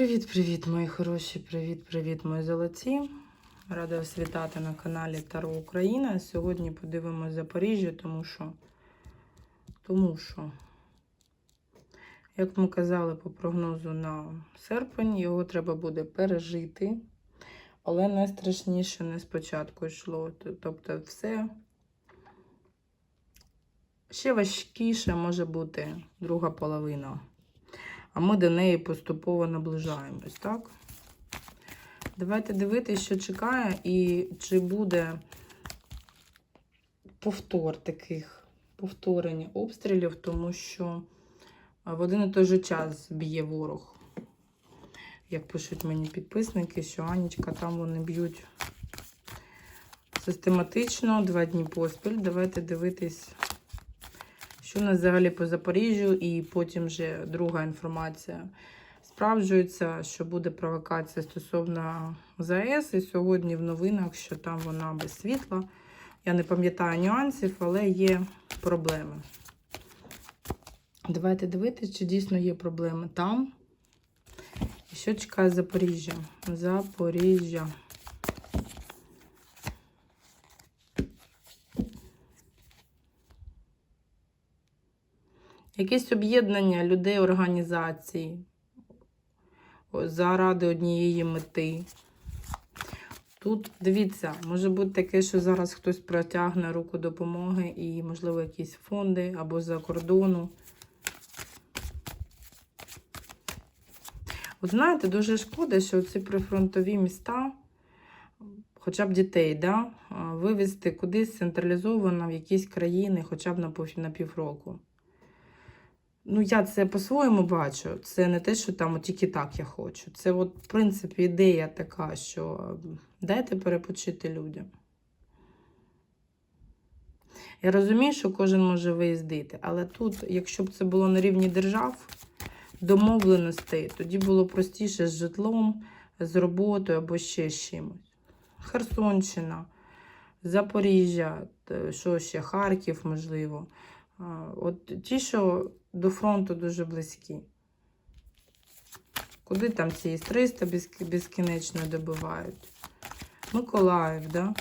Привіт-привіт, мої хороші! Привіт-привіт, мої золоті! Рада вас вітати на каналі Таро Україна. Сьогодні подивимося Запоріжжя, тому що, тому що, як ми казали по прогнозу на серпень, його треба буде пережити. Але найстрашніше не спочатку йшло. Тобто, все ще важкіше може бути друга половина а ми до неї поступово наближаємось, так? Давайте дивитися, що чекає, і чи буде повтор таких повторення обстрілів, тому що в один і той же час б'є ворог. Як пишуть мені підписники, що Анічка там вони б'ють систематично два дні поспіль. Давайте дивитись. Що у нас взагалі по Запоріжжю, і потім вже друга інформація справджується, що буде провокація стосовно ЗАЕС. І сьогодні в новинах, що там вона без світла. Я не пам'ятаю нюансів, але є проблеми. Давайте дивитися, чи дійсно є проблеми там. І що чекає Запоріжжя? Запоріжжя. Якесь об'єднання людей, організацій заради однієї мети. Тут, дивіться, може бути таке, що зараз хтось протягне руку допомоги і, можливо, якісь фонди або за кордону. От знаєте, дуже шкода, що ці прифронтові міста, хоча б дітей, да, вивезти кудись централізовано в якісь країни, хоча б на півроку. Ну, я це по-своєму бачу. Це не те, що там тільки так я хочу. Це, от, в принципі, ідея така, що дайте перепочити людям. Я розумію, що кожен може виїздити, але тут, якщо б це було на рівні держав, домовленостей, тоді було простіше з житлом, з роботою або ще з чимось. Херсонщина, Запоріжжя, що ще, Харків, можливо. От ті, що до фронту дуже близькі. Куди там ці С-300 безкінечно добивають? Миколаїв, да?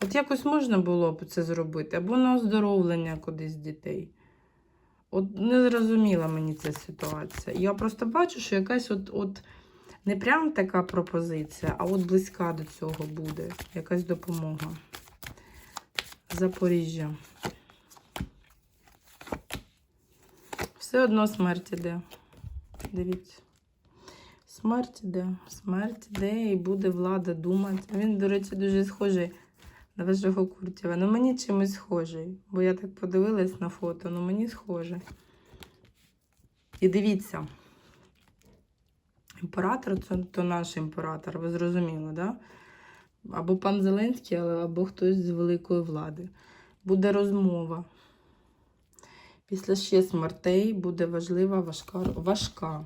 От якось можна було б це зробити, або на оздоровлення кудись дітей. От не зрозуміла мені ця ситуація. Я просто бачу, що якась от, от не прям така пропозиція, а от близька до цього буде. Якась допомога. Запоріжжя. Все одно смерть іде. Дивіться. Смерть іде, смерть іде і буде влада думати. Він, до речі, дуже схожий на вашого Куртєва. Ну мені чимось схожий. Бо я так подивилась на фото, ну мені схожий. І дивіться. Імператор це то наш імператор, ви зрозуміли, так? Да? Або пан Зеленський, або хтось з великої влади. Буде розмова. Після ще смертей буде важлива важка важка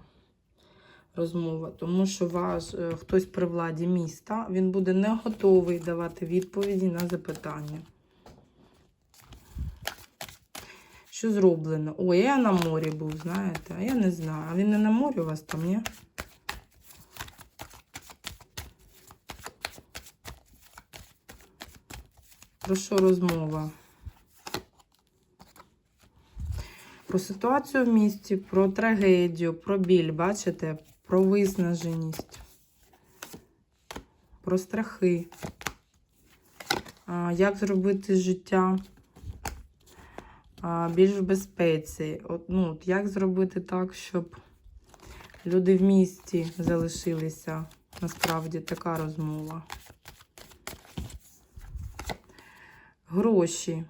розмова, тому що ваш, е, хтось при владі міста, він буде не готовий давати відповіді на запитання. Що зроблено? Ой, я на морі був, знаєте, а я не знаю. А він не на морі у вас там, ні? Про що розмова? Про ситуацію в місті, про трагедію, про біль, бачите? Про виснаженість, про страхи. Як зробити життя більш в безпеці? От, ну, Як зробити так, щоб люди в місті залишилися? Насправді така розмова. Гроші.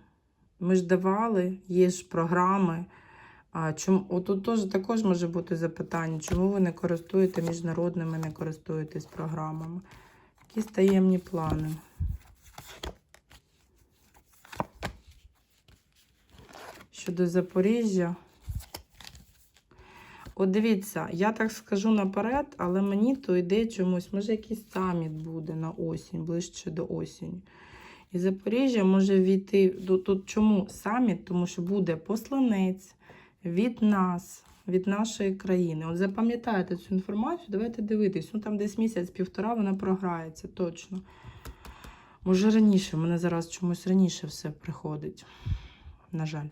Ми ж давали, є ж програми. А чому отут теж також може бути запитання, чому ви не користуєте міжнародними, не користуєтесь програмами? Якісь таємні плани. Щодо Запоріжжя. От дивіться, я так скажу наперед, але мені то йде чомусь, може, якийсь саміт буде на осінь, ближче до осінь. І Запоріжжя може війти тут чому саміт? Тому що буде посланець від нас від нашої країни. От запам'ятайте цю інформацію, давайте дивитись. Ну там десь місяць-півтора вона програється, точно. Може раніше, мене зараз чомусь раніше все приходить. На жаль.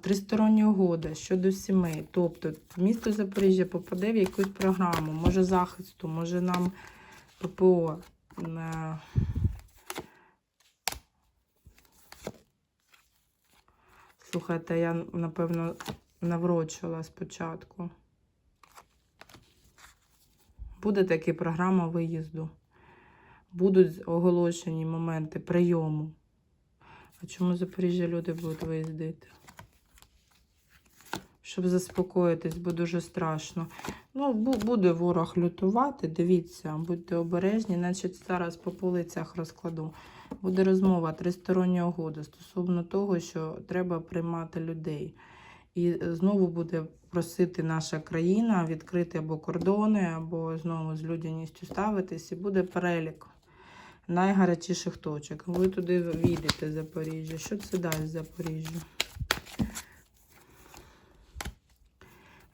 Тристороння угода щодо сімей. Тобто місто Запоріжжя попаде в якусь програму, може захисту, може нам ППО. Слухайте, я, напевно, наврочила спочатку. Буде таки програма виїзду. Будуть оголошені моменти прийому. А чому Запоріжжя люди будуть виїздити? Щоб заспокоїтись, бо дуже страшно. Ну, буде ворог лютувати, дивіться, будьте обережні, значить зараз по полицях розкладу. Буде розмова тристороння угода стосовно того, що треба приймати людей. І знову буде просити наша країна відкрити або кордони, або знову з людяністю ставитись, і буде перелік найгарячіших точок. Ви туди війдете Запоріжжя. Що це дасть Запоріжжя?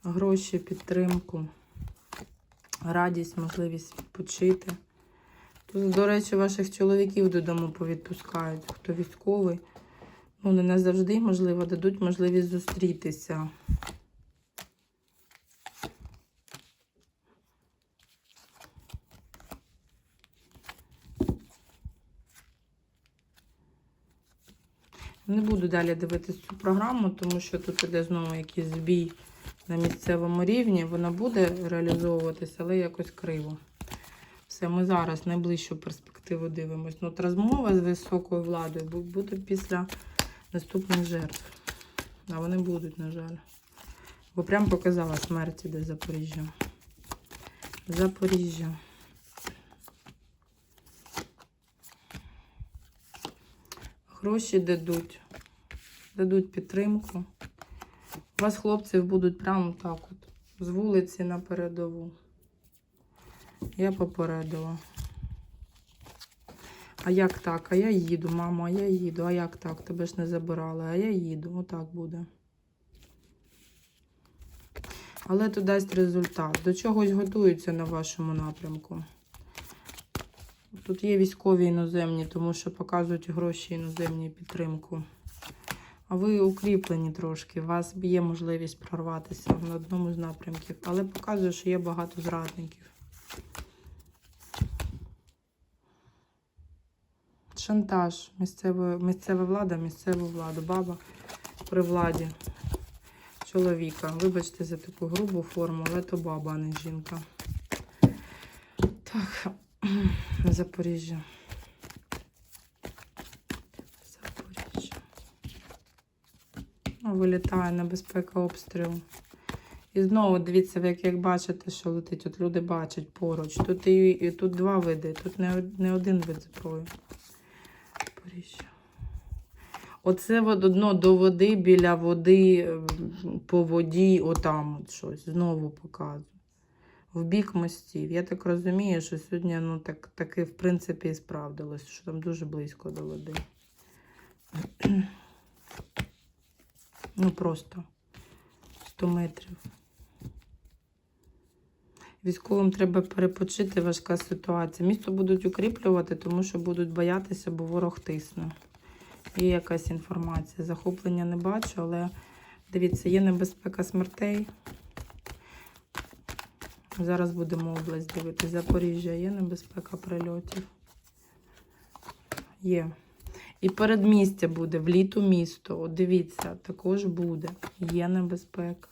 Гроші, підтримку, радість, можливість відпочити. До речі, ваших чоловіків додому повідпускають, хто військовий. Ну, не завжди, можливо, дадуть можливість зустрітися. Не буду далі дивитися цю програму, тому що тут іде знову якийсь збій на місцевому рівні. Вона буде реалізовуватися, але якось криво. Все, ми зараз найближчу перспективу дивимось. Ну, от розмова з високою владою буде після наступних жертв. А вони будуть, на жаль. Бо прям показала смерть іде Запоріжжя. Запоріжжя. Гроші дадуть. Дадуть підтримку. У вас хлопців будуть прямо так от. З вулиці на передову. Я попередила. А як так? А я їду, мамо, а я їду. А як так? Тебе ж не забирали, а я їду. Отак буде. Але то дасть результат. До чогось готуються на вашому напрямку. Тут є військові іноземні, тому що показують гроші іноземні підтримку. А ви укріплені трошки. У вас є можливість прорватися на одному з напрямків, але показує, що є багато зрадників. Шантаж. Місцева, місцева влада, місцеву владу. Баба при владі чоловіка. Вибачте за таку грубу форму, але то баба, а не жінка. Так, Запоріжжя. Запоріжжя. Ну, Вилітає небезпека обстрілу. І знову дивіться, як, як бачите, що летить. От люди бачать поруч. Тут і, і тут два види, тут не, не один вид зброї. Запоріжжя. Оце одно до води, біля води, по воді, отам от щось. Знову показую. В бік мостів. Я так розумію, що сьогодні ну, так, таки, в принципі, і справдилось, що там дуже близько до води. Ну, просто 100 метрів. Військовим треба перепочити, важка ситуація. Місто будуть укріплювати, тому що будуть боятися, бо ворог тисне. Є якась інформація. Захоплення не бачу, але дивіться, є небезпека смертей. Зараз будемо область дивитися. Запоріжжя є небезпека прильотів. Є. І передмістя буде, вліту місто. От дивіться, також буде. Є небезпека.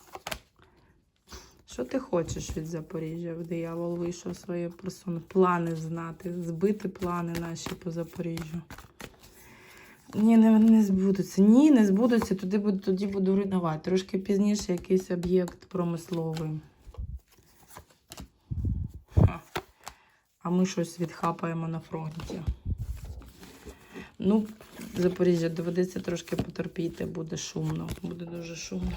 Що ти хочеш від Запоріжжя? Диявол вийшов своєю персоною. Плани знати, збити плани наші по Запоріжжю. Ні, не, не збудуться. Ні, не збудуться. Буду, тоді буду руйнувати. Трошки пізніше якийсь об'єкт промисловий. А ми щось відхапаємо на фронті. Ну, Запоріжжя доведеться трошки потерпіти, буде шумно. Буде дуже шумно.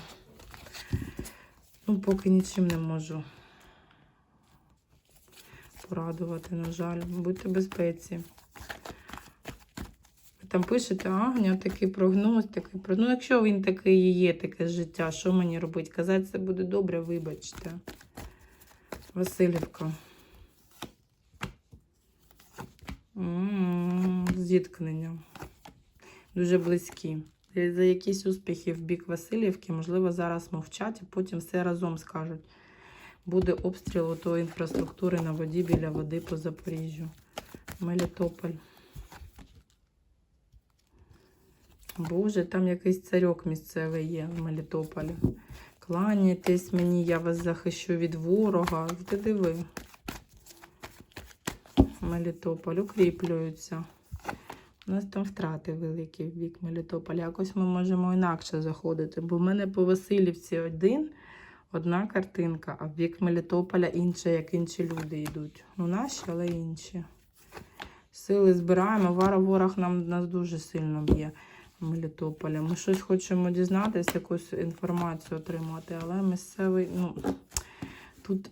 Ну, поки нічим не можу порадувати, на жаль. Будьте безпеці. там пишете, Агня, такий прогноз, такий прогноз. Ну, якщо він такий і є, таке життя, що мені робити? Казати, це буде добре, вибачте. Васильівка. М, Зіткнення. Дуже близькі. За якісь успіхи в бік Васильівки, можливо, зараз мовчать, а потім все разом скажуть. Буде обстріл тої інфраструктури на воді біля води по Запоріжжю. Мелітополь. Боже, там якийсь царьок місцевий є в Мелітополі. Кланяйтесь мені, я вас захищу від ворога. Ти диви. Мелітополь укріплюються. У нас там втрати великі в бік Мелітополя. Якось ми можемо інакше заходити. Бо в мене по Васильівці один, одна картинка, а в бік Мелітополя інша, як інші люди йдуть. Ну, наші, але інші. Сили збираємо. Вара ворог нам нас дуже сильно б'є. Мелітополя. Ми щось хочемо дізнатися, якусь інформацію отримати, але місцевий, ну, тут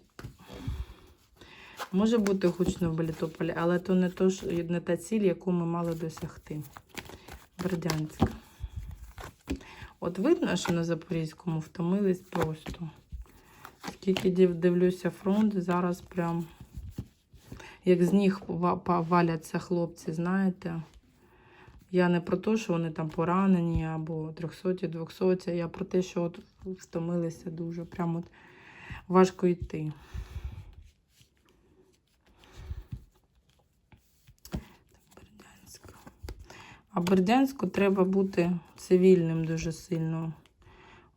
може бути гучно в Мелітополі, але то не, то, не та ціль, яку ми мали досягти. Бердянська. От видно, що на Запорізькому втомились просто. Скільки дивлюся фронт, зараз прям як з ніг валяться хлопці, знаєте. Я не про те, що вони там поранені або 300, 200, я про те, що от втомилися дуже. Прямо от важко йти. А Бердянську треба бути цивільним дуже сильно.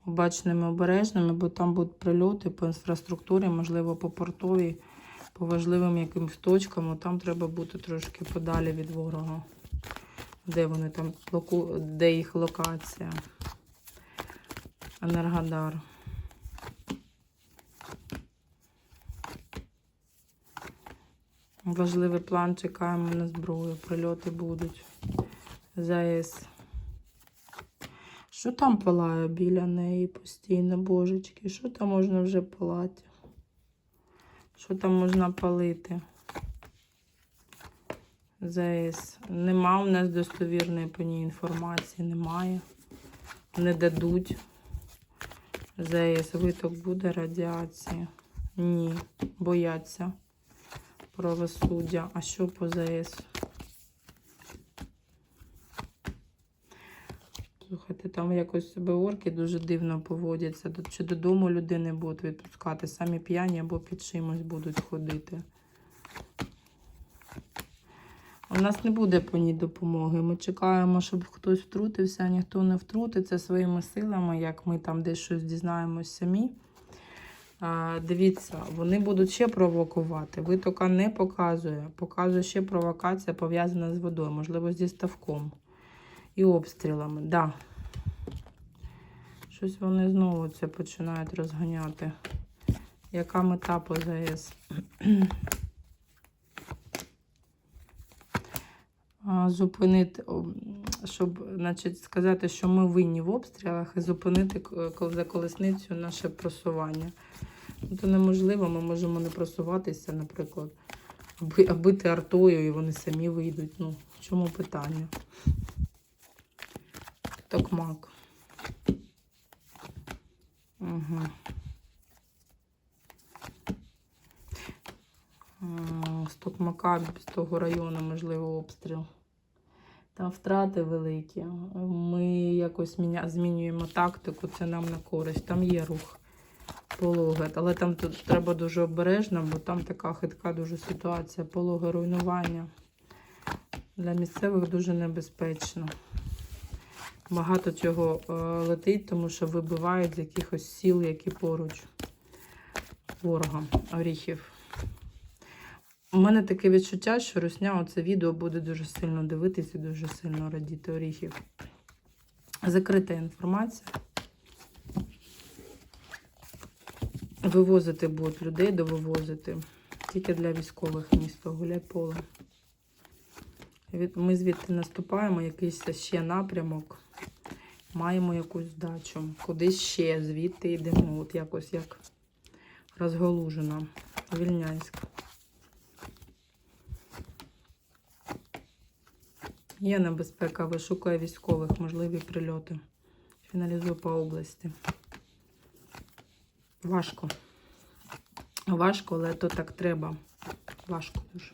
Обачними, обережними, бо там будуть прильоти по інфраструктурі, можливо, по портовій, по важливим якимось точкам. Там треба бути трошки подалі від ворога. Де вони там, де їх локація? Енергодар. Важливий план, чекаємо на зброю. Прильоти будуть. ЗАЕС. Що там палає біля неї постійно, божечки? Що там можна вже палати? Що там можна палити? ЗАЕС. Нема у нас достовірної по ній інформації, немає. Не дадуть. ЗАЕС виток буде радіації. Ні, бояться правосуддя. А що по ЗАЕС? Слухайте, там якось себе орки дуже дивно поводяться. Чи додому людини будуть відпускати, самі п'яні або під чимось будуть ходити. У нас не буде по ній допомоги. Ми чекаємо, щоб хтось втрутився, а ніхто не втрутиться своїми силами, як ми там десь щось дізнаємось самі. А, дивіться, вони будуть ще провокувати. Витока не показує. Показує ще провокація пов'язана з водою, можливо, зі ставком і обстрілами. Да. Щось вони знову це починають розганяти. Яка мета по ЗАЕС? Зупинити, щоб значить, сказати, що ми винні в обстрілах і зупинити за колесницю наше просування. Ну, Це неможливо, ми можемо не просуватися, наприклад, аби, бити артою, і вони самі вийдуть. Ну, в чому питання? Токмак. Угу. З Токмака, з того району, можливо, обстріл. Там втрати великі. Ми якось змінюємо тактику, це нам на користь. Там є рух пологи, але там тут треба дуже обережно, бо там така хитка дуже ситуація. Пологи руйнування. Для місцевих дуже небезпечно. Багато чого е, летить, тому що вибивають з якихось сіл, які поруч ворога, оріхів. У мене таке відчуття, що Русня оце відео буде дуже сильно дивитися, дуже сильно радіти оріхів. Закрита інформація. Вивозити будуть людей, довивозити. Тільки для військових місто Гуляйполе. Від- Ми звідти наступаємо, якийсь ще напрямок. Маємо якусь здачу. Кудись ще, звідти йдемо. От якось як розголужено. Вільнянськ. Є небезпека, вишукує військових, можливі прильоти. Фіналізую по області. Важко. Важко, але то так треба. Важко дуже.